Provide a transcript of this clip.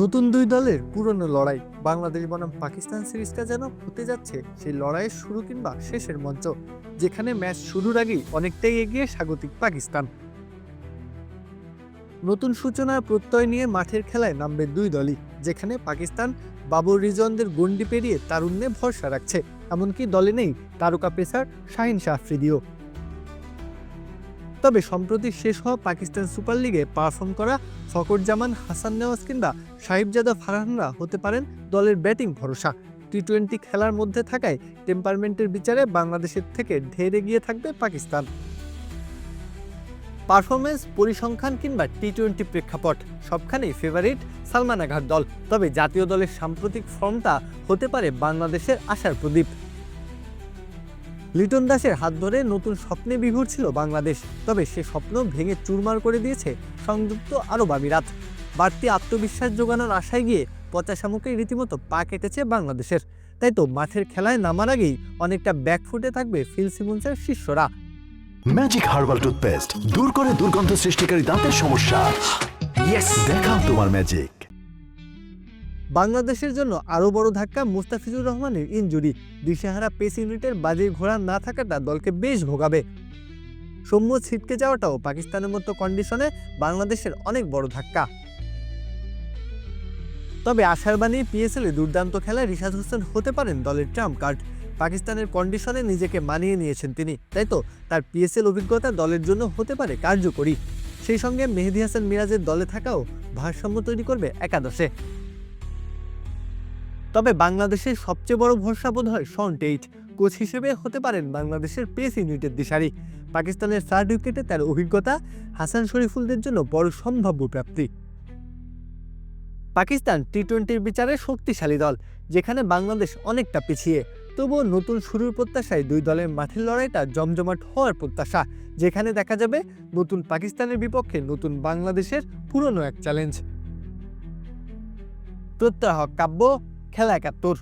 নতুন দুই দলের পুরনো লড়াই। বাংলাদেশ বনাম পাকিস্তান সিরিজটা যেন হতে যাচ্ছে, সেই লড়াইয়ের শুরু কিংবা শেষের মঞ্চ, যেখানে ম্যাচ শুরুর আগেই অনেকটাই এগিয়ে স্বাগতিক পাকিস্তান। নতুন সূচনার প্রত্যয় নিয়ে মাঠের খেলায় নামবে দুই দলই, যেখানে পাকিস্তান বাবর রিজনদের গন্ডি পেরিয়ে তারুণ্যে ভরসা রাখছে। এমনকি দলে নেই তারকা পেসার শাহিন শাহ আফ্রিদিও। তবে সম্প্রতি শেষ হওয়া পাকিস্তান সুপার লিগে পারফর্ম করা ফকর জামান হাসান নেওয়াজ কিংবা সাহিবজাদা ফারহানরা হতে পারেন দলের ব্যাটিং ভরসা। টি টোয়েন্টি খেলার মধ্যে থাকায় টেম্পারমেন্টের বিচারে বাংলাদেশের থেকে ঢের এগিয়ে থাকবে পাকিস্তান। পারফরমেন্স পরিসংখ্যান কিংবা টি টোয়েন্টি প্রেক্ষাপট সবখানেই ফেভারিট সালমান আঘার দল। তবে জাতীয় দলের সাম্প্রতিক ফর্মটা হতে পারে বাংলাদেশের আশার প্রদীপ। লিটন দাসের হাত ধরে নতুন স্বপ্নে বিভোর ছিল বাংলাদেশ, তবে সে স্বপ্ন ভেঙে চুরমার করে দিয়েছে সংযুক্ত আরব আমিরাত। বাড়তি আত্মবিশ্বাস যোগানোর আশায় গিয়ে পচা শামুকে রীতিমতো পা কেটেছে বাংলাদেশের। তাই তো মাঠের খেলায় নামার আগেই অনেকটা ব্যাকফুটে থাকবে ফিল সিমন্সের শিষ্যরা। ম্যাজিক হার্বাল টুথপেস্ট দূর করে দুর্গন্ধ সৃষ্টিকারী দাঁতের সমস্যা। দেখাও তোমার ম্যাজিক বাংলাদেশের জন্য আরও বড় ধাক্কা মুস্তাফিজুর রহমানের ইনজুরি। দিশেহারা পেস ইউনিটের বাজির ঘোড়া না থাকাটা দলকে বেশ ভোগাবে। সৌম্য ছিটকে যাওয়াটাও পাকিস্তানের মতো কন্ডিশনে বাংলাদেশের অনেক বড় ধাক্কা। তবে আশার বাণী, পিএসএলে দুর্দান্ত খেলায় রিশাদ হোসেন হতে পারেন দলের ট্রাম্প কার্ড। পাকিস্তানের কন্ডিশনে নিজেকে মানিয়ে নিয়েছেন তিনি, তাই তো? তার পিএসএল অভিজ্ঞতা দলের জন্য হতে পারে কার্যকরী। সেই সঙ্গে মেহেদি হাসান মিরাজের দলে থাকাও ভারসাম্য তৈরি করবে একাদশে। তবে বাংলাদেশের সবচেয়ে বড় ভরসা বোধ হয় শন টেইট, কোচ হিসেবে হতে পারেন বাংলাদেশের পেস ইউনিটের দিশারি। পাকিস্তানের থার্ড উইকেটে তার অভিজ্ঞতা, হাসান শরীফুলদের জন্য বড় সম্ভাব্য প্রাপ্তি। পাকিস্তান টি টোয়েন্টির বিচারে শক্তিশালী দল, যেখানে বাংলাদেশ অনেকটা পিছিয়ে। তবুও নতুন শুরুর প্রত্যাশায় দুই দলের মাঠের লড়াইটা জমজমাট হওয়ার প্রত্যাশা, যেখানে দেখা যাবে নতুন পাকিস্তানের বিপক্ষে নতুন বাংলাদেশের পুরনো এক চ্যালেঞ্জ। প্রত্যয় হক কাব্য খেলা একাত্তর।